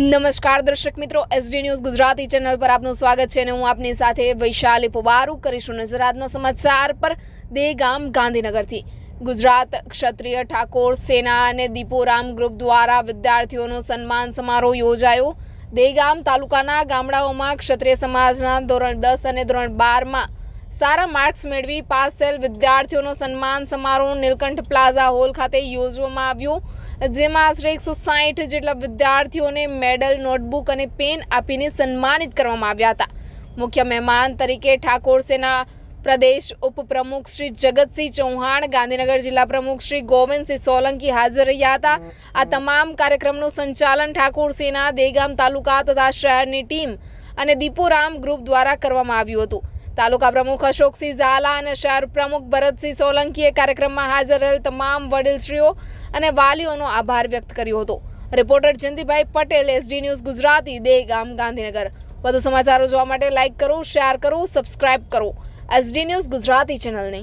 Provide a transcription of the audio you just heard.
નમસ્કાર દર્શક મિત્રો એસડી ન્યૂઝ ગુજરાતી ચેનલ પર આપનું સ્વાગત છે અને હું આપની સાથે વૈશાલી પુબારુ કરીશું નજર આજના સમાચાર પર. દેગામ ગાંધીનગરથી. ગુજરાત ક્ષત્રિય ઠાકોર સેના અને દીપોરામ ગ્રુપ દ્વારા વિદ્યાર્થીઓનો સન્માન સમારોહ યોજાયો. દેગામ તાલુકાના ગામડાઓમાં ક્ષત્રિય સમાજના ધોરણ દસ અને ધોરણ બારમાં સારા માર્ક્સ મેળવી પાસ થયેલ વિદ્યાર્થીઓનો સન્માન સમારોહ નીલકંઠ પ્લાઝા હોલ ખાતે યોજવામાં આવ્યો. જેમાં આશરે એકસો સાહીઠ જેટલા વિદ્યાર્થીઓને મેડલ, નોટબુક અને પેન આપીને સન્માનિત કરવામાં આવ્યા હતા. મુખ્ય મહેમાન તરીકે ઠાકોર સેના પ્રદેશ ઉપપ્રમુખ શ્રી જગતસિંહ ચૌહાણ, ગાંધીનગર જિલ્લા પ્રમુખ શ્રી ગોવિંદસિંહ સોલંકી હાજર રહ્યા હતા. આ તમામ કાર્યક્રમનું સંચાલન ઠાકોર સેના દેગામ તાલુકા તથા શહેરની ટીમ અને દીપુરામ ગ્રુપ દ્વારા કરવામાં આવ્યું હતું. તાલુકા પ્રમુખ અશોકસિંહ ઝાલા અને શહેર પ્રમુખ ભરતસિંહ સોલંકીએ કાર્યક્રમમાં હાજર રહેલ તમામ વડીલશ્રીઓ અને વાલીઓનો આભાર વ્યક્ત કર્યો હતો. Reporter Jayantibhai Patel, SD news Gujarati, Degam, Gandhinagar. વધુ સમાચારો જોવા માટે લાઇક કરો, શેર કરો, સબસ્ક્રાઇબ કરો. એસડી ન્યૂઝ ગુજરાતી ચેનલને.